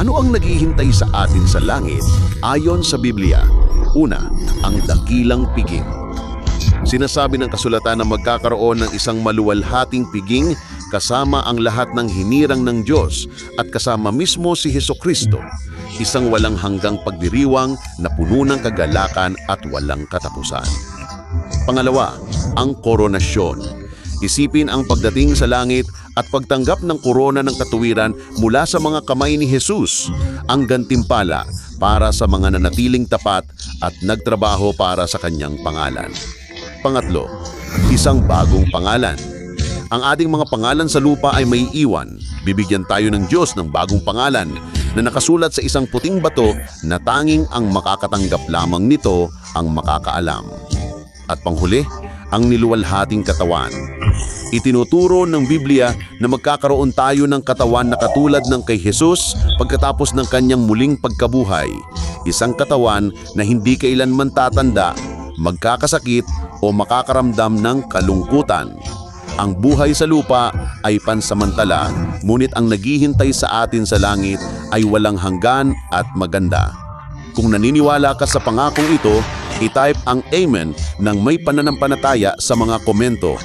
Ano ang naghihintay sa atin sa langit ayon sa Biblia? Una, ang dakilang piging. Sinasabi ng kasulatan na magkakaroon ng isang maluwalhating piging kasama ang lahat ng hinirang ng Diyos at kasama mismo si Heso Kristo, isang walang hanggang pagdiriwang na puno ng kagalakan at walang katapusan. Pangalawa, ang koronasyon. Isipin ang pagdating sa langit at pagtanggap ng korona ng katuwiran mula sa mga kamay ni Jesus, ang gantimpala para sa mga nanatiling tapat at nagtrabaho para sa kanyang pangalan. Pangatlo, isang bagong pangalan. Ang ating mga pangalan sa lupa ay may iwan. Bibigyan tayo ng Diyos ng bagong pangalan na nakasulat sa isang puting bato na tanging ang makakatanggap lamang nito ang makakaalam. At panghuli, ang niluwalhating katawan. Itinuturo ng Biblia na magkakaroon tayo ng katawan na katulad ng kay Jesus pagkatapos ng kanyang muling pagkabuhay. Isang katawan na hindi kailanman tatanda, magkakasakit o makakaramdam ng kalungkutan. Ang buhay sa lupa ay pansamantala, ngunit ang naghihintay sa atin sa langit ay walang hanggan at maganda. Kung naniniwala ka sa pangakong ito, i-type ang Amen ng may pananampalataya sa mga komento.